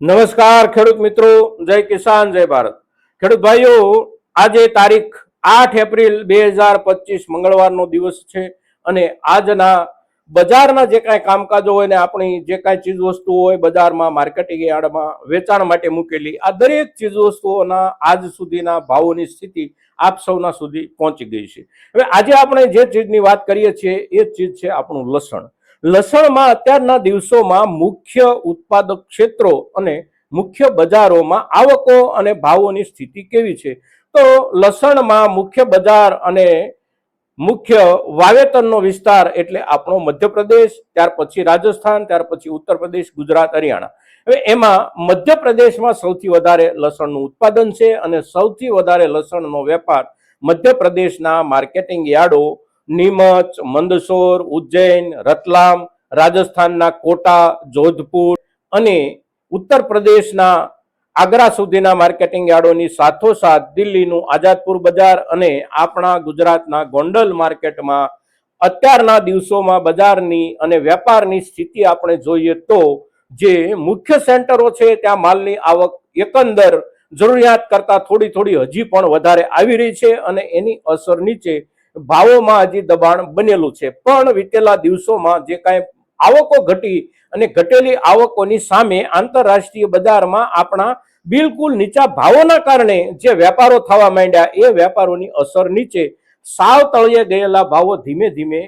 નમસ્કાર ખેડૂત મિત્રો, જય કિસાન, જય ભારત. ખેડૂત ભાઈઓ, આજે તારીખ આઠ એપ્રિલ બે હજાર પચીસ મંગળવારનો દિવસ છે અને આજના બજારના જે કાંઈ કામકાજો હોય ને આપણી જે કાંઈ ચીજ વસ્તુઓ હોય બજારમાં, માર્કેટિંગ યાર્ડમાં વેચાણ માટે મૂકેલી, આ દરેક ચીજ વસ્તુઓના આજ સુધીના ભાવોની સ્થિતિ આપ સૌના સુધી પહોંચી ગઈ છે. હવે આજે આપણે જે ચીજની વાત કરીએ છીએ, એ ચીજ છે આપણું લસણ. લસણમાં અત્યારના દિવસોમાં મુખ્ય ઉત્પાદક ક્ષેત્રો અને મુખ્ય બજારોમાં આવકો અને ભાવોની સ્થિતિ કેવી છે? તો લસણમાં મુખ્ય બજાર અને મુખ્ય વાવેતરનો વિસ્તાર એટલે આપણો મધ્યપ્રદેશ, ત્યાર પછી રાજસ્થાન, ત્યાર પછી ઉત્તર પ્રદેશ ગુજરાત, હરિયાણા. હવે એમાં મધ્યપ્રદેશમાં સૌથી વધારે લસણનું ઉત્પાદન છે અને સૌથી વધારે લસણનો વેપાર મધ્યપ્રદેશના માર્કેટિંગ યાર્ડો નીમચ, મંદસોર, ઉજ્જૈન, રતલામ, રાજસ્થાનના કોટા, જોધપુર અને ઉત્તર પ્રદેશના આગ્રા સુધીના માર્કેટિંગ યાર્ડોની સાથોસાથ દિલ્હીનું આઝાદપુર બજાર અને આપણા ગુજરાતના ગોંડલ માર્કેટમાં અત્યારના દિવસોમાં બજારની અને વેપારની સ્થિતિ આપણે જોઈએ તો જે મુખ્ય સેન્ટરો છે ત્યાં માલની આવક એકંદર જરૂરિયાત કરતાં થોડી થોડી હજી પણ વધારે આવી રહી છે અને એની અસર નીચે ભાવોમાં હજી દબાણ બનેલું છે. પણ વીતેલા દિવસોમાં જે કાંઈ આવકો ઘટી અને ઘટેલી આવકોની સામે આંતરરાષ્ટ્રીય બજારમાં આપણા બિલકુલ નીચા ભાવોના કારણે જે વેપારો થવા માંડ્યા, એ વેપારોની અસર નીચે સાવ તળિયે ગયેલા ભાવો ધીમે ધીમે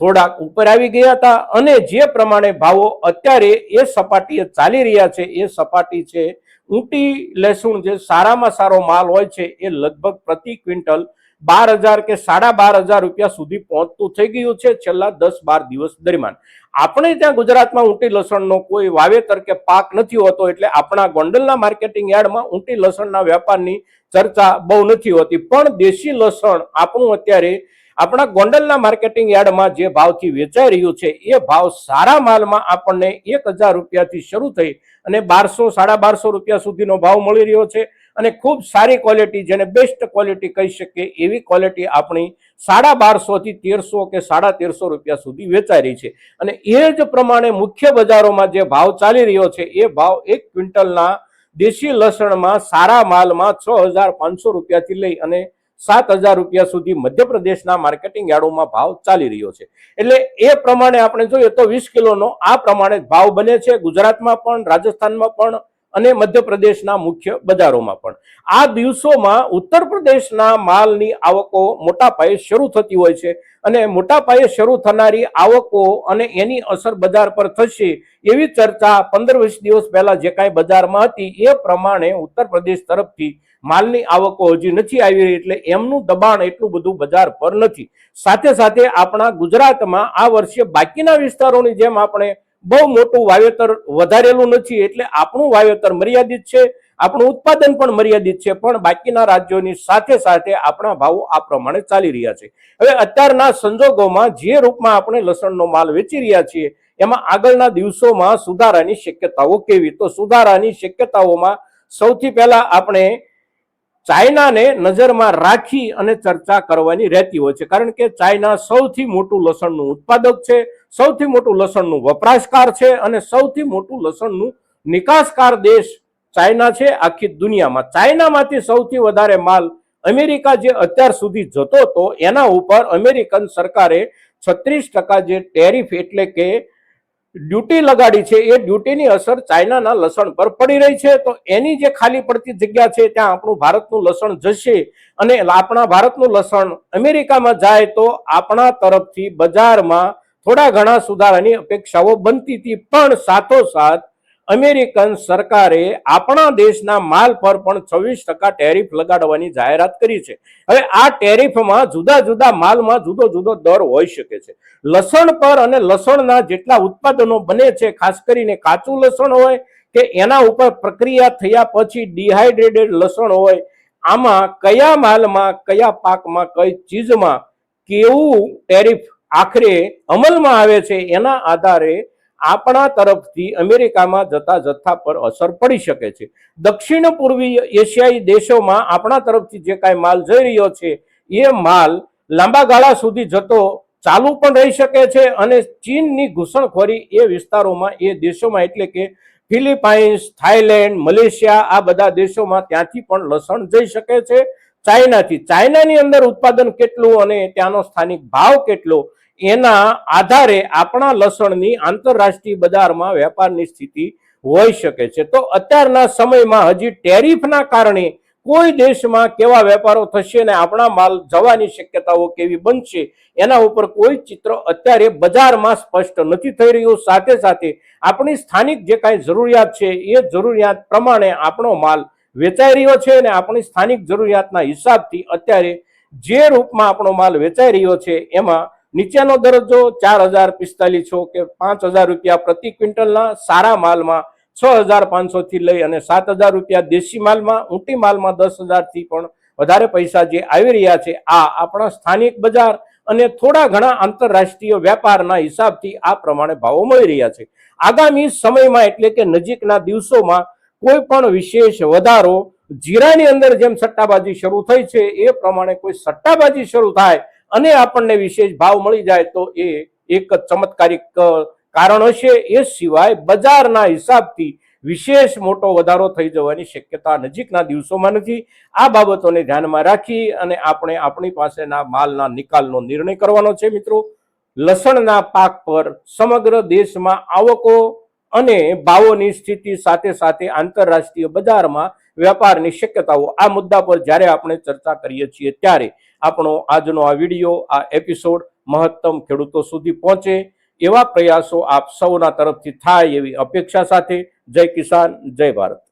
થોડાક ઉપર આવી ગયા હતા અને જે પ્રમાણે ભાવો અત્યારે એ સપાટીએ ચાલી રહ્યા છે, એ સપાટી છે ઊંટી લસુણ જે સારામાં સારો માલ હોય છે, એ લગભગ પ્રતિ ક્વિન્ટલ બાર હજાર કે સાડા બાર હજાર રૂપિયા સુધી પહોંચતું થઈ ગયું છે છેલ્લા દસ બાર દિવસ દરમિયાન. આપણે ત્યાં ગુજરાતમાં ઊંટી લસણનો કોઈ વાવેતર કે પાક નથી હોતો એટલે આપણા ગોંડલના માર્કેટિંગ યાર્ડમાં ઊંટી લસણના વેપારની ચર્ચા બહુ નથી હોતી. પણ દેશી લસણ આપણું અત્યારે આપણા ગોંડલના માર્કેટિંગ યાર્ડમાં જે ભાવથી વેચાઈ રહ્યું છે એ ભાવ સારા માલમાં આપણને એક હજાર રૂપિયાથી શરૂ થઈ અને બારસો, સાડા બારસો રૂપિયા સુધીનો ભાવ મળી રહ્યો છે. અને ખૂબ સારી ક્વોલિટી જેને બેસ્ટ ક્વોલિટી કહી શકીએ, એવી ક્વોલિટી આપણી સાડા બારસોથી તેરસો કે સાડા તેરસો રૂપિયા સુધી વેચાઈ રહી છે. અને એ જ પ્રમાણે મુખ્ય બજારોમાં જે ભાવ ચાલી રહ્યો છે, એ ભાવ એક ક્વિન્ટલના દેશી લસણમાં સારા માલમાં છ હજાર પાંચસો રૂપિયાથી લઈ અને સાત હજાર રૂપિયા સુધી મધ્યપ્રદેશના માર્કેટિંગ યાર્ડોમાં ભાવ ચાલી રહ્યો છે. એટલે એ પ્રમાણે આપણે જોઈએ તો વીસ કિલોનો આ પ્રમાણે ભાવ બને છે. ગુજરાતમાં પણ, રાજસ્થાનમાં પણ અને મધ્યપ્રદેશના મુખ્ય બજારોમાં પણ. આ દિવસોમાં ઉત્તર પ્રદેશના માલની આવકો મોટા પાયે શરૂ થતી હોય છે અને મોટા પાયે શરૂ થનારી આવકો અને એની અસર બજાર પર થશે એવી ચર્ચા પંદર વીસ દિવસ પહેલા જે કાંઈ બજારમાં હતી એ પ્રમાણે ઉત્તર પ્રદેશ તરફથી માલની આવકો હજી નથી આવી રહી એટલે એમનું દબાણ એટલું બધું બજાર પર નથી. સાથે સાથે આપણા ગુજરાતમાં આ વર્ષે બાકીના વિસ્તારોની જેમ આપણે બહુ મોટું વાવેતર વધારેલું નથી એટલે આપણું વાવેતર મર્યાદિત છે, આપણું ઉત્પાદન પણ મર્યાદિત છે, પણ બાકીના રાજ્યોની સાથે સાથે આપણા ભાવો આ પ્રમાણે ચાલી રહ્યા છે. હવે અત્યારના સંજોગોમાં જે રૂપમાં આપણે લસણનો માલ વેચી રહ્યા છીએ, એમાં આગળના દિવસોમાં સુધારાની શક્યતાઓ કેવી? તો સુધારાની શક્યતાઓમાં સૌથી પહેલા આપણે ચાઇનાને નજરમાં રાખી અને ચર્ચા કરવાની રહેતી હોય છે. કારણ કે ચાઇના સૌથી મોટું લસણનું ઉત્પાદક છે, સૌથી મોટું લસણનું વપરાશકાર છે અને સૌથી મોટું લસણનું નિકાસકાર દેશ ચાઇના છે આખી દુનિયામાં. ચાઇનામાંથી સૌથી વધારે માલ અમેરિકા જે અત્યાર સુધી જતો હતો, એના ઉપર અમેરિકન સરકારે છત્રીસ ટકા જે ટેરિફ એટલે કે ડ્યુટી લગાડી છે, એ ડ્યુટીની અસર ચાઇનાના લસણ પર પડી રહી છે. તો એની જે ખાલી પડતી જગ્યા છે, ત્યાં આપણું ભારતનું લસણ જશે અને આપણા ભારતનું લસણ અમેરિકામાં જાય તો આપણા તરફથી બજારમાં થોડા ઘણા સુધારાની અપેક્ષાઓ બનતી હતી. પણ સાથોસાથ અમેરિકન સરકારે આપણા દેશના માલ પર પણ છવ્વીસ ટકા ટેરિફ લગાડવાની જાહેરાત કરી છે. હવે આ ટેરિફમાં જુદા જુદા માલમાં જુદો જુદો દર હોઈ શકે છે. લસણ પર અને લસણના જેટલા ઉત્પાદનો બને છે, ખાસ કરીને કાચું લસણ હોય કે એના ઉપર પ્રક્રિયા થયા પછી ડિહાઇડ્રેટેડ લસણ હોય, આમાં કયા માલમાં, કયા પાકમાં, કઈ ચીજમાં કેવું ટેરિફ આખરે અમલમાં આવે છે એના આધારે આપણા તરફથી અમેરિકામાં જતા જથ્થા પર અસર પડી શકે છે. દક્ષિણ પૂર્વીય એશિયાઈ દેશોમાં આપણા તરફથી જે કાંઈ માલ જઈ રહ્યો છે, એ માલ લાંબા ગાળા સુધી જતો ચાલુ પણ રહી શકે છે અને ચીનની ઘૂસણખોરી એ વિસ્તારોમાં, એ દેશોમાં એટલે કે ફિલિપાઇન્સ થાઈલેન્ડ મલેશિયા, આ બધા દેશોમાં ત્યાંથી પણ લસણ જઈ શકે છે. ચાઇનાથી, ચાઇનાની અંદર ઉત્પાદન કેટલું અને ત્યાંનો સ્થાનિક ભાવ કેટલો એના આધારે આપણા લસણની આંતરરાષ્ટ્રીય બજારમાં વેપારની સ્થિતિ હોઈ શકે છે. તો અત્યારના સમયમાં હજી ટેરિફના કારણે કોઈ દેશમાં કેવા વેપારો થશે અને આપણા માલ જવાની શક્યતાઓ કેવી બનશે, એના ઉપર કોઈ ચિત્ર અત્યારે બજારમાં સ્પષ્ટ નથી થઈ રહ્યું. સાથે સાથે આપણી સ્થાનિક જે કાંઈ જરૂરિયાત છે, એ જરૂરિયાત પ્રમાણે આપણો માલ વેચાઈ રહ્યો છે અને આપણી સ્થાનિક જરૂરિયાતના હિસાબથી અત્યારે જે રૂપમાં આપણો માલ વેચાઈ રહ્યો છે, એમાં નીચેનો દરજ્જો ચાર હજાર પિસ્તાલીસો કે પાંચ હજાર રૂપિયા પ્રતિ ક્વિન્ટલના સારા માલમાં છ હજાર પાંચસોથી લઈ અને સાત હજાર રૂપિયા દેશી માલમાં, ઊંટી માલમાં દસ હજારથી પણ વધારે પૈસા જે આવી રહ્યા છે, આ આપણા સ્થાનિક બજાર અને થોડા ઘણા આંતરરાષ્ટ્રીય વેપારના હિસાબથી આ પ્રમાણે ભાવો મળી રહ્યા છે. આગામી સમયમાં એટલે કે નજીકના દિવસોમાં કોઈ પણ વિશેષ વધારો જીરાની અંદર જેમ સટ્ટાબાજી શરૂ થઈ છે, એ પ્રમાણે કોઈ સટ્ટાબાજી શરૂ થાય અને આપણને વિશેષ ભાવ મળી જાય તો એ એક ચમત્કારિક કારણ હશે. એ સિવાય બજારના હિસાબથી વિશેષ મોટો વધારો થઈ જવાની શક્યતા નજીકના દિવસોમાં નથી. આ બાબતોને ધ્યાનમાં રાખી અને આપણે આપણી પાસેના માલના નિકાલનો નિર્ણય કરવાનો છે મિત્રો. લસણના પાક પર સમગ્ર દેશમાં આવકો અને ભાવોની સ્થિતિ સાથે સાથે આંતરરાષ્ટ્રીય બજારમાં વેપારની શક્યતાઓ આ મુદ્દા પર જ્યારે આપણે ચર્ચા કરીએ છીએ ત્યારે આપણો આજનો આ વીડિયો, આ એપિસોડ મહત્તમ ખેડૂતો સુધી પહોંચે એવા પ્રયાસો આપ સૌના તરફથી થાય એવી અપેક્ષા સાથે. જય કિસાન, જય ભારત.